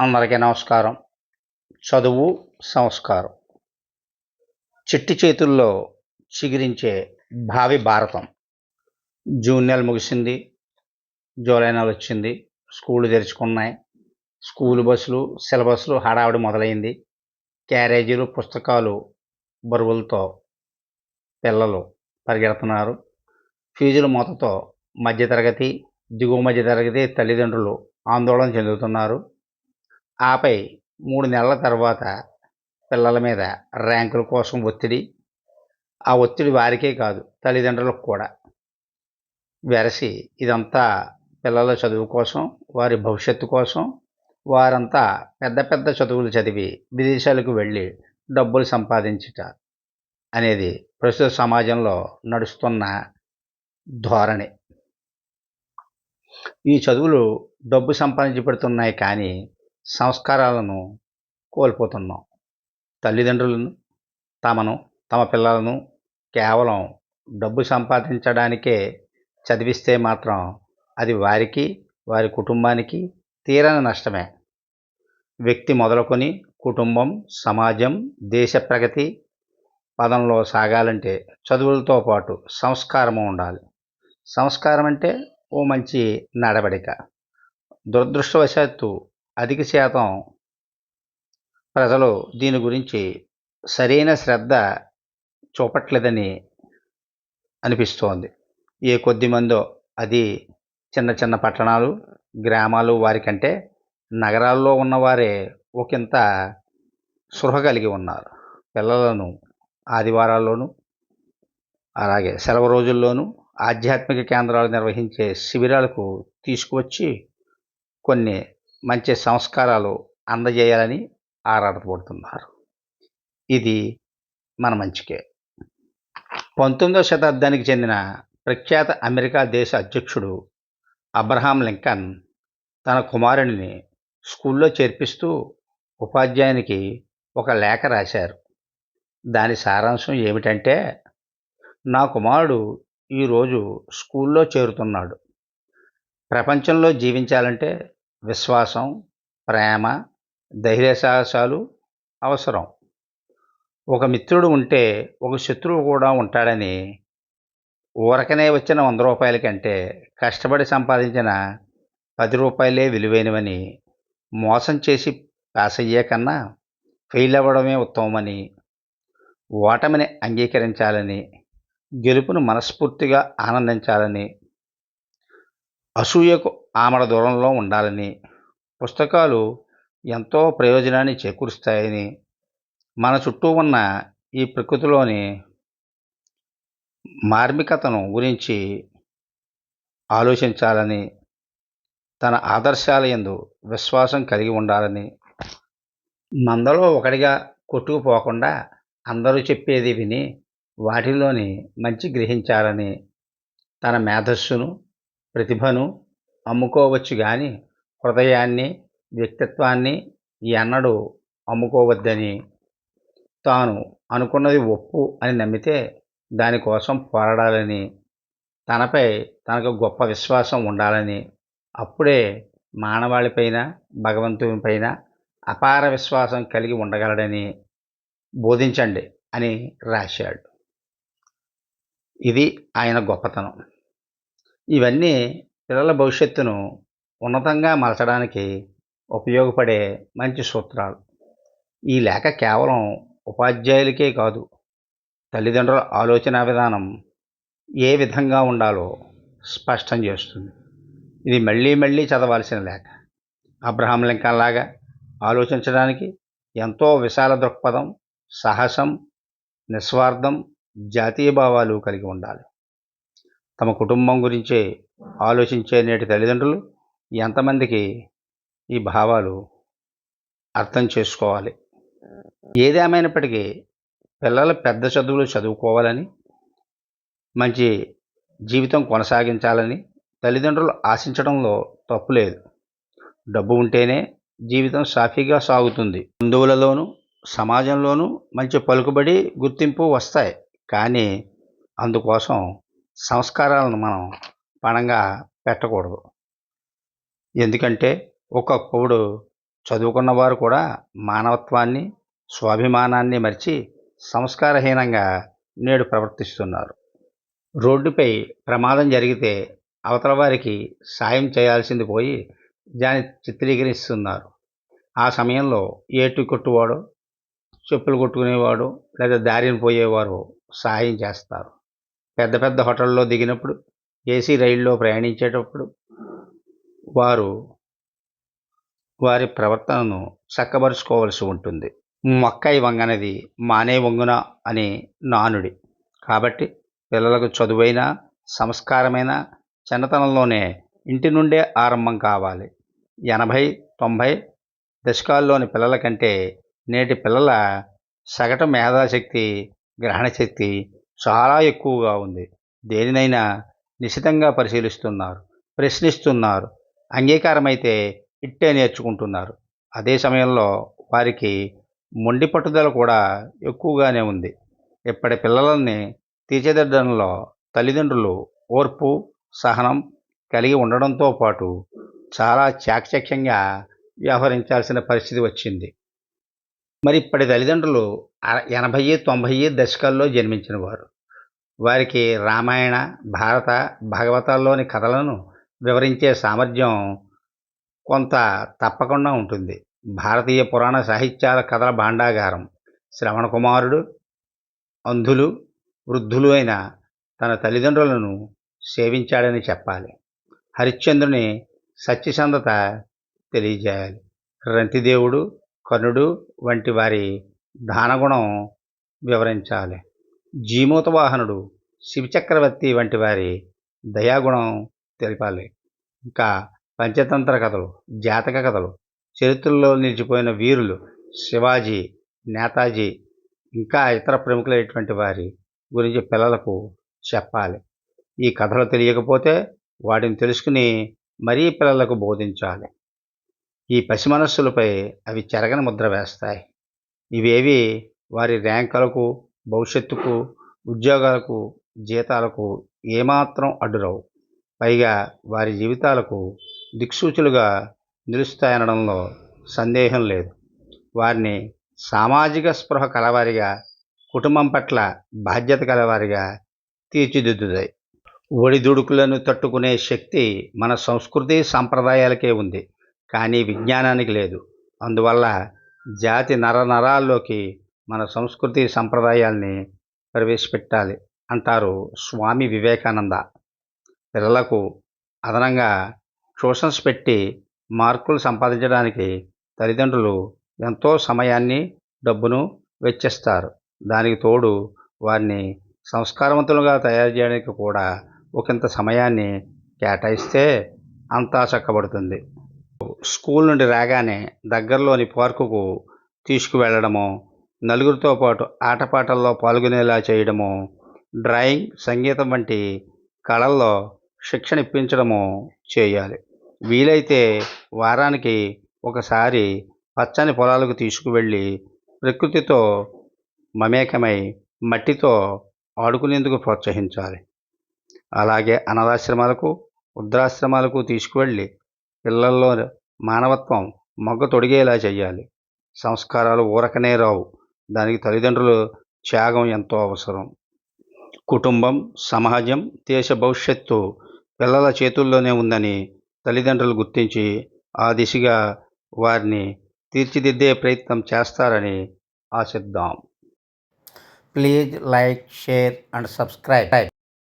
అందరికీ నమస్కారం. చదువు సంస్కారం. చిట్టి చేతుల్లో చిగురించే భావి భారతం. జూన్ నెల ముగిసింది. జూలై నెల వచ్చింది. స్కూళ్ళు తెరుచుకున్నాయి. స్కూల్ బస్సులు సిలబస్లు హడావిడి మొదలైంది. క్యారేజీలు పుస్తకాలు బరువులతో పిల్లలు పరిగెడుతున్నారు. ఫీజుల మూతతో మధ్యతరగతి దిగువ మధ్యతరగతి తల్లిదండ్రులు ఆందోళన చెందుతున్నారు. ఆపై మూడు నెలల తర్వాత పిల్లల మీద ర్యాంకుల కోసం ఒత్తిడి. ఆ ఒత్తిడి వారికే కాదు తల్లిదండ్రులకు కూడా. వెరసి ఇదంతా పిల్లల చదువు కోసం వారి భవిష్యత్తు కోసం వారంతా పెద్ద పెద్ద చదువులు చదివి విదేశాలకు వెళ్ళి డబ్బులు సంపాదించుట అనేది ప్రస్తుత సమాజంలో నడుస్తున్న ధోరణి. ఈ చదువులు డబ్బు సంపాదించి పెడుతున్నాయి కానీ సంస్కారాలను కోల్పోతున్నాం. తల్లిదండ్రులను తమను తమ పిల్లలను కేవలం డబ్బు సంపాదించడానికే చదివిస్తే మాత్రం అది వారికి వారి కుటుంబానికి తీరని నష్టమే. వ్యక్తి మొదలుకొని కుటుంబం సమాజం దేశ ప్రగతి పదంలో సాగాలంటే చదువులతో పాటు సంస్కారము ఉండాలి. సంస్కారం అంటే ఓ మంచి నడవడిక. దురదృష్టవశాత్తు అధిక శాతం ప్రజలు దీని గురించి సరైన శ్రద్ధ చూపట్లేదని అనిపిస్తోంది. ఏ కొద్ది మందో అది చిన్న చిన్న పట్టణాలు గ్రామాలు వారికంటే నగరాల్లో ఉన్నవారే ఒకంత సృహ కలిగి ఉన్నారు. పిల్లలను ఆదివారాల్లోనూ అలాగే సెలవు రోజుల్లోనూ ఆధ్యాత్మిక కేంద్రాలు నిర్వహించే శిబిరాలకు తీసుకువచ్చి కొన్ని మంచి సంస్కారాలు అందజేయాలని ఆరాటపడుతున్నారు ఇది మన మంచికే. పంతొమ్మిదవ శతాబ్దానికి చెందిన ప్రఖ్యాత అమెరికా దేశ అధ్యక్షుడు అబ్రహాం లింకన్ తన కుమారుడిని స్కూల్లో చేర్పిస్తూ ఉపాధ్యాయునికి ఒక లేఖ రాశారు. దాని సారాంశం ఏమిటంటే నా కుమారుడు ఈరోజు స్కూల్లో చేరుతున్నాడు. ప్రపంచంలో జీవించాలంటే విశ్వాసం ప్రేమ ధైర్య సాహసాలు అవసరం. ఒక మిత్రుడు ఉంటే ఒక శత్రువు కూడా ఉంటాడని ఊరకనే వచ్చిన వంద రూపాయల కంటే కష్టపడి సంపాదించిన పది రూపాయలే విలువైనవని మోసం చేసి పాస్ అయ్యే కన్నా ఫెయిల్ అవ్వడమే ఉత్తమమని ఓటమిని అంగీకరించాలని గెలుపును మనస్ఫూర్తిగా ఆనందించాలని అసూయకు ఆమడ దూరంలో ఉండాలని. పుస్తకాలు ఎంతో ప్రయోజనాన్ని చేకూరుస్తాయని. మన చుట్టూ ఉన్న ఈ ప్రకృతిలోని మార్మికతను గురించి ఆలోచించాలని తన ఆదర్శాల ఎందు విశ్వాసం కలిగి ఉండాలని. మందలో ఒకటిగా కొట్టుకుపోకుండా అందరూ చెప్పేది విని వాటిలోని మంచి గ్రహించాలని తన మేధస్సును ప్రతిభను అమ్ముకోవచ్చు కానీ హృదయాన్ని వ్యక్తిత్వాన్ని ఎన్నడూ అమ్ముకోవద్దని తాను అనుకున్నది ఒప్పు అని నమ్మితే దానికోసం పోరాడాలని తనపై తనకు గొప్ప విశ్వాసం ఉండాలని అప్పుడే మానవాళిపైన భగవంతునిపైన అపార విశ్వాసం కలిగి ఉండగలడని బోధించండి అని రాశాడు. ఇది ఆయన గొప్పతనం. ఇవన్నీ పిల్లల భవిష్యత్తును ఉన్నతంగా మలచడానికి ఉపయోగపడే మంచి సూత్రాలు. ఈ లేఖ కేవలం ఉపాధ్యాయులకే కాదు తల్లిదండ్రుల ఆలోచన విధానం ఏ విధంగా ఉండాలో స్పష్టం చేస్తుంది. ఇది మళ్ళీ మళ్ళీ చదవాల్సిన లేఖ. అబ్రహాం లింకన్ లాగా ఆలోచించడానికి ఎంతో విశాల దృక్పథం సాహసం నిస్వార్థం జాతీయ భావాలు కలిగి ఉండాలి. తమ కుటుంబం గురించే ఆలోచించే నేటి తల్లిదండ్రులు ఎంతమందికి ఈ భావాలు అర్థం చేసుకోవాలి? ఏదేమైనప్పటికీ పిల్లలు పెద్ద చదువులు చదువుకోవాలని మంచి జీవితం కొనసాగించాలని తల్లిదండ్రులు ఆశించడంలో తప్పు లేదు. డబ్బు ఉంటేనే జీవితం సాఫీగా సాగుతుంది. బంధువులలోనూ సమాజంలోనూ మంచి పలుకుబడి గుర్తింపు వస్తాయి. కానీ అందుకోసం సంస్కారాలను మనం పణంగా పెట్టకూడదు. ఎందుకంటే ఒకప్పుడు చదువుకున్న వారు కూడా మానవత్వాన్ని స్వాభిమానాన్ని మరిచి సంస్కారహీనంగా నేడు ప్రవర్తిస్తున్నారు. రోడ్డుపై ప్రమాదం జరిగితే అవతల వారికి సాయం చేయాల్సింది పోయి దాన్ని చిత్రీకరిస్తున్నారు. ఆ సమయంలో ఏటు కొట్టువాడు చెప్పులు కొట్టుకునేవాడు లేదా దారిని పోయేవారు సాయం చేస్తారు. పెద్ద పెద్ద హోటల్లో దిగినప్పుడు ఏసీ రైల్లో ప్రయాణించేటప్పుడు వారు వారి ప్రవర్తనను చక్కబరుచుకోవలసి ఉంటుంది. మొక్కై వంగనది మానే వంగున అని నానుడి. కాబట్టి పిల్లలకు చదువైన సంస్కారమైన చిన్నతనంలోనే ఇంటి నుండే ఆరంభం కావాలి. ఎనభై తొంభై దశకాల్లోని పిల్లల కంటే నేటి పిల్లల సగటు మేధాశక్తి గ్రహణశక్తి చాలా ఎక్కువగా ఉంది. దేనినైనా నిశితంగా పరిశీలిస్తున్నారు ప్రశ్నిస్తున్నారు అంగీకారమైతే ఇట్టే నేర్చుకుంటున్నారు. అదే సమయంలో వారికి మొండి పట్టుదల కూడా ఎక్కువగానే ఉంది. ఇప్పటి పిల్లలని తీర్చిదిద్దడంలో తల్లిదండ్రులు ఓర్పు సహనం కలిగి ఉండడంతో పాటు చాలా చాకచక్యంగా వ్యవహరించాల్సిన పరిస్థితి వచ్చింది. మరి ఇప్పటి తల్లిదండ్రులు అర- ఎనభై తొంభై దశకాల్లో జన్మించిన వారు వారికి రామాయణ భారత భాగవతాల్లోని కథలను వివరించే సామర్థ్యం కొంత తప్పకుండా ఉంటుంది. భారతీయ పురాణ సాహిత్యాల కథల భాండాగారం. శ్రవణ కుమారుడు అంధులు వృద్ధులు అయిన తన తల్లిదండ్రులను సేవించాడని చెప్పాలి. హరిశ్చంద్రుని సత్యసంధత తెలియజేయాలి. రంతిదేవుడు కర్ణుడు వంటి వారి దానగుణం వివరించాలి. జీమూతవాహనుడు శివచక్రవర్తి వంటి వారి దయాగుణం తెలిపాలి. ఇంకా పంచతంత్ర కథలు జాతక కథలు చరిత్రలో నిలిచిపోయిన వీరులు శివాజీ నేతాజీ ఇంకా ఇతర ప్రముఖులైనటువంటి వారి గురించి పిల్లలకు చెప్పాలి. ఈ కథలు తెలియకపోతే వాటిని తెలుసుకుని మరీ పిల్లలకు బోధించాలి. ఈ పసి మనస్సులపై అవి చెరగని ముద్ర వేస్తాయి. ఇవేవి వారి ర్యాంకులకు భవిష్యత్తుకు ఉద్యోగాలకు జీతాలకు ఏమాత్రం అడ్డురావు. పైగా వారి జీవితాలకు దిక్సూచులుగా నిలుస్తాయనడంలో సందేహం లేదు. వారిని సామాజిక స్పృహ కలవారిగా కుటుంబం పట్ల బాధ్యత కలవారిగా తీర్చిదిద్దుతాయి. ఒడిదుడుకులను తట్టుకునే శక్తి మన సంస్కృతి సాంప్రదాయాలకే ఉంది. కానీ విజ్ఞానానికి లేదు. అందువల్ల జాతి నరనరాల్లోకి మన సంస్కృతి సంప్రదాయాల్ని ప్రవేశపెట్టాలి అంటారు స్వామి వివేకానంద. పిల్లలకు అదనంగా ట్యూషన్స్ పెట్టి మార్కులు సంపాదించడానికి తల్లిదండ్రులు ఎంతో సమయాన్ని డబ్బును వెచ్చిస్తారు. దానికి తోడు వారిని సంస్కారవంతులుగా తయారు చేయడానికి కూడా ఒకంత సమయాన్ని కేటాయిస్తే అంతా చక్కబడుతుంది. స్కూల్ నుండి రాగానే దగ్గరలోని పార్కుకు తీసుకువెళ్ళడము నలుగురితో పాటు ఆటపాటల్లో పాల్గొనేలా చేయడము డ్రాయింగ్ సంగీతం వంటి కళల్లో శిక్షణ ఇప్పించడము చేయాలి. వీలైతే వారానికి ఒకసారి పచ్చని పొలాలకు తీసుకువెళ్ళి ప్రకృతితో మమేకమై మట్టితో ఆడుకునేందుకు ప్రోత్సహించాలి. అలాగే అనాథాశ్రమాలకు వృద్ధాశ్రమాలకు తీసుకువెళ్ళి పిల్లల్లో మానవత్వం మొగ్గ తొడిగేలా చేయాలి సంస్కారాలు ఊరకనే రావు. దానికి తల్లిదండ్రులు త్యాగం ఎంతో అవసరం. కుటుంబం సమాజం దేశ భవిష్యత్తు పిల్లల చేతుల్లోనే ఉందని తల్లిదండ్రులు గుర్తించి ఆ దిశగా వారిని తీర్చిదిద్దే ప్రయత్నం చేస్తారని ఆశిద్దాం. Please like share and subscribe